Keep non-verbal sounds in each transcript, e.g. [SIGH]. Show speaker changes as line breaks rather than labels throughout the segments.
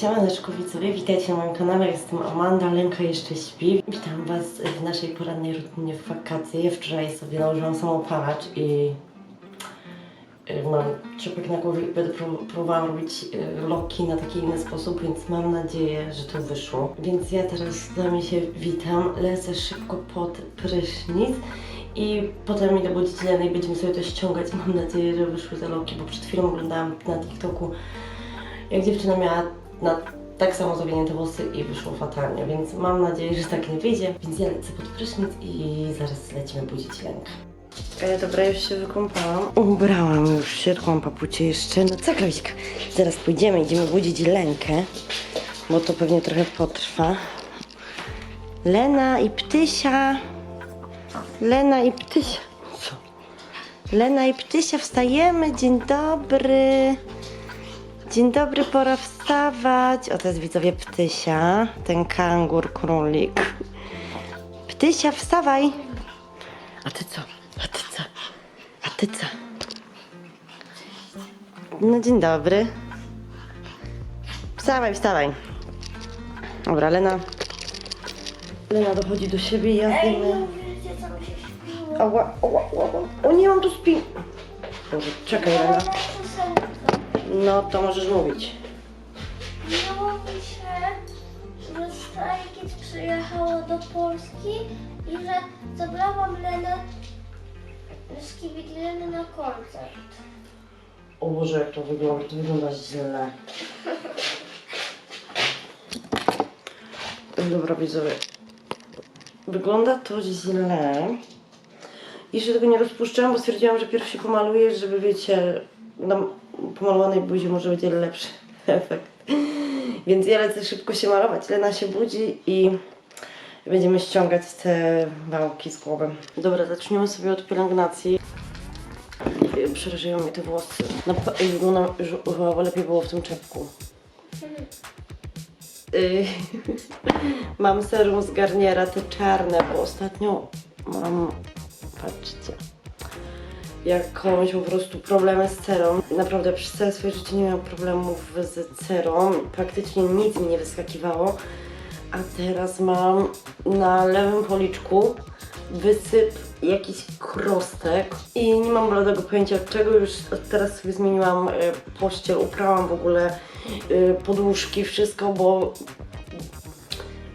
Siemaneczko widzowie, witajcie na moim kanale, jestem Amanda, Lenka jeszcze śpi. Witam Was w naszej porannej rutynie w wakacje. Wczoraj sobie nałożyłam samopalacz i y, mam czepek na głowie i będę pró- próbowałam robić y, loki na taki inny sposób, więc mam nadzieję, że to wyszło. Więc ja teraz z nami się witam, lecę szybko pod prysznic i potem idę budzić Lenę i będziemy sobie to ściągać. Mam nadzieję, że wyszły te loki, bo przed chwilą oglądałam na TikToku jak dziewczyna miała na tak samo zawinięte włosy i wyszło fatalnie, więc mam nadzieję, że tak nie wyjdzie. Więc ja lecę pod prysznic i zaraz lecimy budzić Lenkę. E, dobra, już się wykąpałam. Ubrałam już tylko papucie jeszcze. No co, Klauzik? Zaraz pójdziemy, idziemy budzić Lenkę, bo to pewnie trochę potrwa. Lena i Ptysia. Lena i Ptysia. Co? Lena i Ptysia, wstajemy. Dzień dobry. Dzień dobry, pora wstawać. O, to jest widzowie Ptysia, ten kangur królik. Ptysia, wstawaj. A ty co? A ty co? A ty co? No dzień dobry. Wstawaj, wstawaj. Dobra, Lena. Lena dochodzi do siebie i ja zdejmę.
wiecie co mi się śpiło?
Ała, ała, ała. O nie, mam tu spin. Boże, czekaj, Lena. No, to możesz mówić.
Śniło mi się, że Stray Kids przyjechało do Polski i że zabrałam Lenę z Kibidleny na koncert.
O Boże, jak to wygląda, to wygląda źle. Dobra, widzowie. Wygląda to źle. Jeszcze tego nie rozpuszczałam, bo stwierdziłam, że pierw się pomaluję, żeby wiecie, na pomalowanej buzi może będzie lepszy [LAUGHS] efekt. Więc ja lecę szybko się malować. Lena się budzi i będziemy ściągać te wałki z głowy. Dobra, zaczniemy sobie od pielęgnacji. Przerażają mnie te włosy. Na wyglądam, że lepiej było w tym czepku. [LAUGHS] Mam serum z Garniera, te czarne, bo ostatnio mam, patrzcie, jakąś po prostu problemy z cerą. Naprawdę przez całe swoje życie nie miałam problemów z cerą. Praktycznie nic mi nie wyskakiwało. A teraz mam na lewym policzku wysyp jakiś krostek i nie mam bladego pojęcia od czego. Już od teraz sobie zmieniłam y, pościel, uprałam w ogóle y, podłóżki, wszystko, bo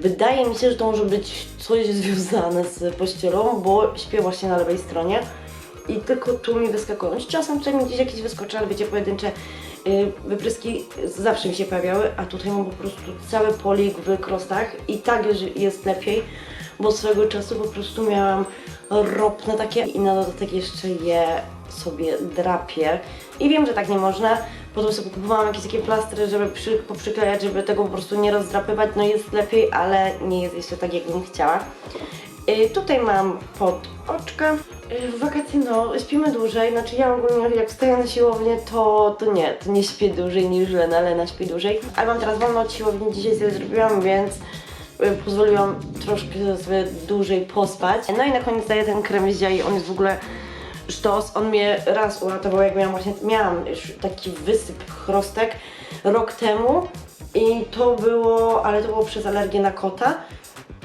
wydaje mi się, że to może być coś związane z pościelą, bo śpię właśnie na lewej stronie i tylko tu mi wyskakują. Czasem tutaj mi gdzieś jakieś wyskoczy, ale wiecie, pojedyncze y, wypryski zawsze mi się pojawiały, a tutaj mam po prostu cały polik w krostach i tak jest- jest lepiej, bo swego czasu po prostu miałam ropne takie i na dodatek jeszcze je sobie drapię. I wiem, że tak nie można. Potem sobie kupowałam jakieś takie plastry, żeby przy, poprzyklejać, żeby tego po prostu nie rozdrapywać. No jest lepiej, ale nie jest jeszcze tak, jakbym chciała. Y, tutaj mam pod oczka. Y, w wakacje no, śpimy dłużej. Znaczy ja ogólnie jak wstaję na siłownię, to, to nie, to nie śpię dłużej niż Lena. Lena śpi dłużej. Ale mam teraz wolno od siłowni, dzisiaj sobie zrobiłam, więc y, pozwoliłam troszkę sobie dłużej pospać. No i na koniec daję ten krem z ziai, on jest w ogóle sztos. On mnie raz uratował, jak miałam właśnie, miałam taki wysyp chrostek rok temu i to było, ale to było przez alergię na kota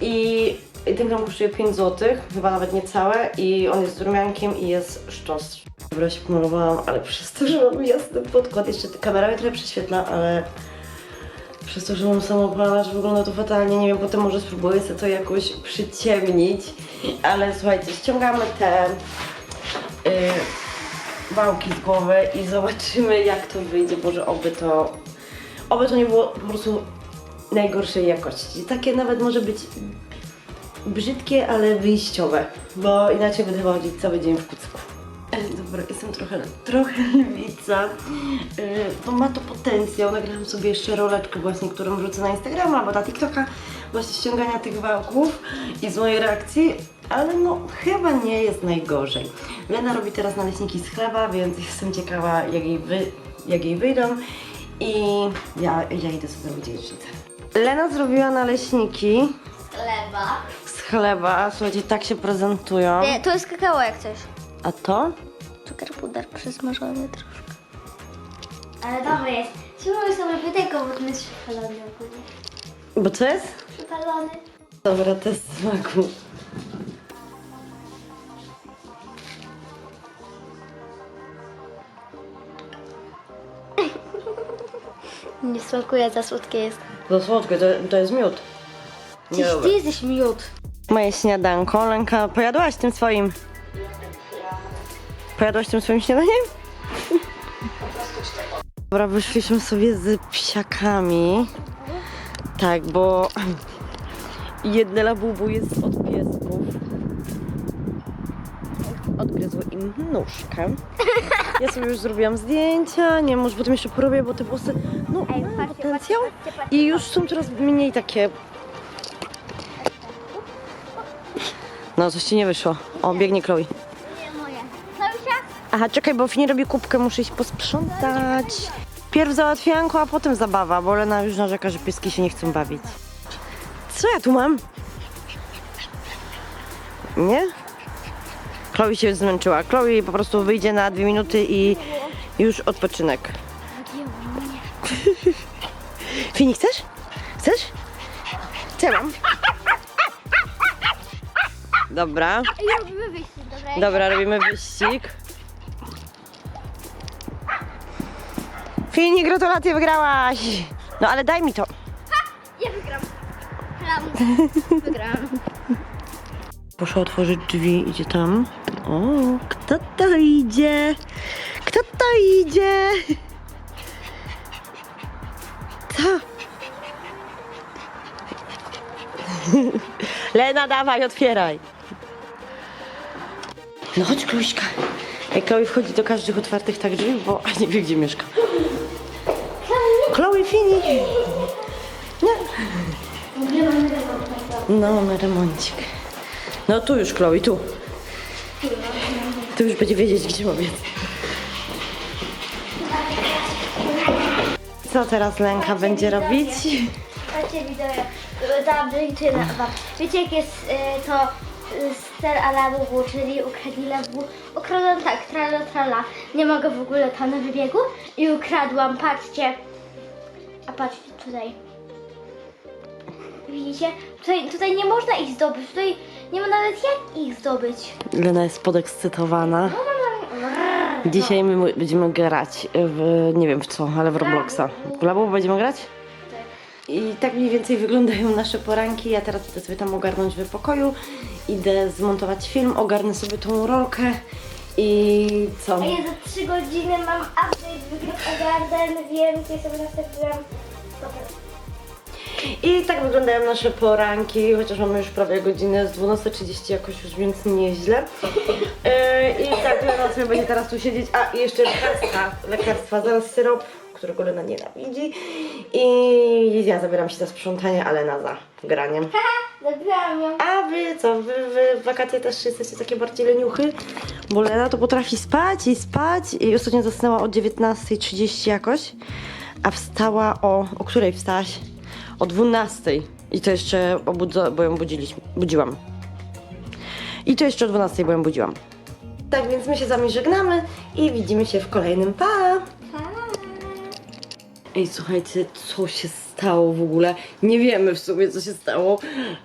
i i ten krem kosztuje 5 zł, chyba nawet niecałe i on jest z rumiankiem i jest sztos. Dobra, się pomalowałam, ale przez to, że mam jasny podkład, jeszcze kamera mnie trochę prześwietla, ale przez to, że mam samopalacz wygląda to fatalnie, nie wiem, potem może spróbuję sobie to jakoś przyciemnić, ale słuchajcie, ściągamy te yy, wałki z głowy i zobaczymy jak to wyjdzie, Boże, oby to, oby to nie było po prostu najgorszej jakości. Takie nawet może być brzydkie, ale wyjściowe, bo inaczej będę chodzić cały dzień w kucku. Dobra, jestem trochę, trochę lwica. To ma to potencjał. Nagrałam sobie jeszcze roleczkę właśnie, którą wrzucę na Instagrama albo na TikToka właśnie ściągania tych wałków i z mojej reakcji, ale no chyba nie jest najgorzej. Lena robi teraz naleśniki z chleba, więc jestem ciekawa jak jej, wy, jak jej wyjdą i ja, ja idę sobie robić jajecznicę. Lena zrobiła naleśniki z chleba. Słuchajcie, tak się prezentują.
Nie, to jest kakao jak coś.
A to?
Cukier puder przysmażony troszkę. Ale dobry jest. Czemu są pytajką, bo ten jest przypalony ogólnie.
Bo co jest?
Przypalony.
Dobra, test smaku. [LAUGHS]
Nie smakuje, za słodkie jest.
To słodkie, to, to jest miód.
Czyż ty jesteś miód?
Moje śniadanko. Lenka, pojadłaś tym swoim? Pojadłaś tym swoim śniadaniem? Dobra, wyszliśmy sobie z psiakami. Tak, bo jedne labubu jest od piesków. Odgryzły im nóżkę. Ja sobie już zrobiłam zdjęcia, nie może potem jeszcze porobię, bo te włosy, no, potencjał. I już są coraz mniej takie No, coś ci nie wyszło. O, biegnie Chloe.
Nie moje.
Aha, czekaj, bo Fini robi kubkę, muszę iść posprzątać. Pierw załatwianko, a potem zabawa, bo Lena już narzeka, że pieski się nie chcą bawić. Co ja tu mam? Nie? Chloe się zmęczyła. Chloe po prostu wyjdzie na dwie minuty i już odpoczynek. [LAUGHS] Fini, chcesz? Chcesz? Ja mam? Dobra.
I robimy wyjście, dobra?
Dobra, robimy wyścig. Fini, gratulacje, wygrałaś! No ale daj mi to.
Ja wygram. Ram. Wygram. [LAUGHS]
Poszła otworzyć drzwi, idzie tam. O, kto to idzie? Kto to idzie? Co? [LAUGHS] Lena, dawaj, otwieraj. No chodź, Kluśka. Chloe wchodzi do każdych otwartych tak drzwi, bo a nie wie, gdzie mieszka. Chloe, Fini. Nie. No, mamy remoncik. No tu już, Chloe, tu. Tu już będzie wiedzieć, gdzie ma biec. Co teraz Lenka będzie robić?
Patrzcie widzowie, zabliczy na wam. Wiecie jak jest y, to ster alabubu, czyli ukradli labubu. Ukradłam tak, trala trala. Nie mogę w ogóle tam na wybiegu. I ukradłam, patrzcie. A patrzcie tutaj. Widzicie? Tutaj, tutaj nie można ich zdobyć. Tutaj nie ma nawet jak ich zdobyć.
Lena jest podekscytowana. Dzisiaj my będziemy grać w, nie wiem w co, ale w Robloxa. W Labu będziemy grać? I tak mniej więcej wyglądają nasze poranki. Ja teraz idę sobie tam ogarnąć w pokoju. Idę zmontować film, ogarnę sobie tą rolkę i co?
A ja za 3 godziny mam update wygryw Garden, więc ja sobie nastawiłam.
I tak wyglądają nasze poranki, chociaż mamy już prawie godzinę z 12.30 jakoś już, więc nieźle. E, I tak Lena sobie będzie teraz tu siedzieć, a i jeszcze lekarstwa, lekarstwa, zaraz syrop, którego Lena nienawidzi. I ja zabieram się za sprzątanie, a Lena za graniem.
Zabiłam ją.
A wy co, wy, wy w wakacje też jesteście takie bardziej leniuchy? Bo Lena to potrafi spać i spać i ostatnio zasnęła o 19.30 jakoś, a wstała o... o której wstałaś? O 12.00 i to jeszcze obudza, bo ją budziliśmy, budziłam. I to jeszcze o 12.00, bo ją budziłam. Tak więc my się z wami żegnamy i widzimy się w kolejnym pa! Ej, słuchajcie, co się stało w ogóle? Nie wiemy w sumie, co się stało,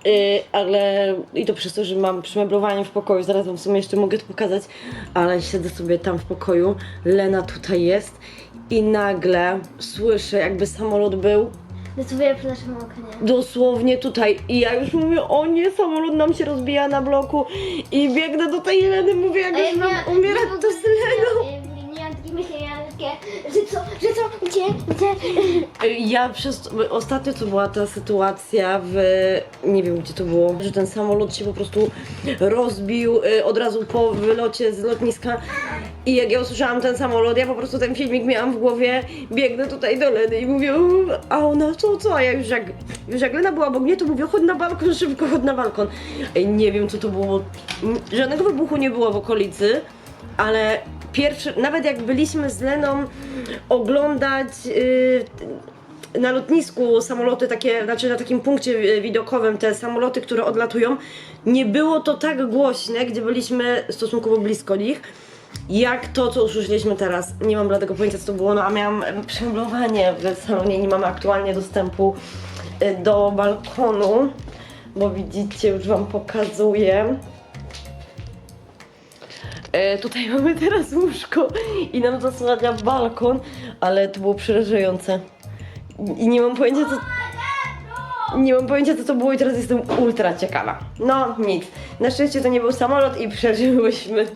yy, ale i to przez to, że mam przemeblowanie w pokoju, zaraz wam w sumie jeszcze mogę to pokazać, ale siedzę sobie tam w pokoju, Lena tutaj jest i nagle słyszę, jakby samolot był
Wycuję przy naszym oknie.
dosłownie tutaj i ja już mówię, o nie, samolot nam się rozbija na bloku i biegnę do tej Leny, mówię, jak już mam umierać, to z Leną.
Nie mam takiej myśli, miałam takie, że co, że co, gdzie, gdzie?
Ja przez ostatnio to była ta sytuacja w nie wiem gdzie to było, że ten samolot się po prostu rozbił y, od razu po wylocie z lotniska i jak ja usłyszałam ten samolot, ja po prostu ten filmik miałam w głowie, biegnę tutaj do Leny i mówię, a ona co, co, a ja już jak, już jak Lena była obok mnie, to mówię, chodź na balkon, szybko, chodź na balkon. Ej, nie wiem co to było, żadnego wybuchu nie było w okolicy, ale pierwszy, nawet jak byliśmy z Leną oglądać y, na lotnisku samoloty takie, znaczy na takim punkcie widokowym te samoloty, które odlatują, nie było to tak głośne, gdzie byliśmy stosunkowo blisko nich, jak to, co usłyszeliśmy teraz. Nie mam bladego pojęcia, co to było, no a miałam em, przemeblowanie w salonie nie mamy aktualnie dostępu y, do balkonu, bo widzicie, już wam pokazuję. E, tutaj [LAUGHS] mamy teraz łóżko i nam zasłania balkon, ale to było przerażające. I nie mam pojęcia, co... Nie mam pojęcia, co to było i teraz jestem ultra ciekawa. No, nic. Na szczęście to nie był samolot i [LAUGHS] przeżyłyśmy.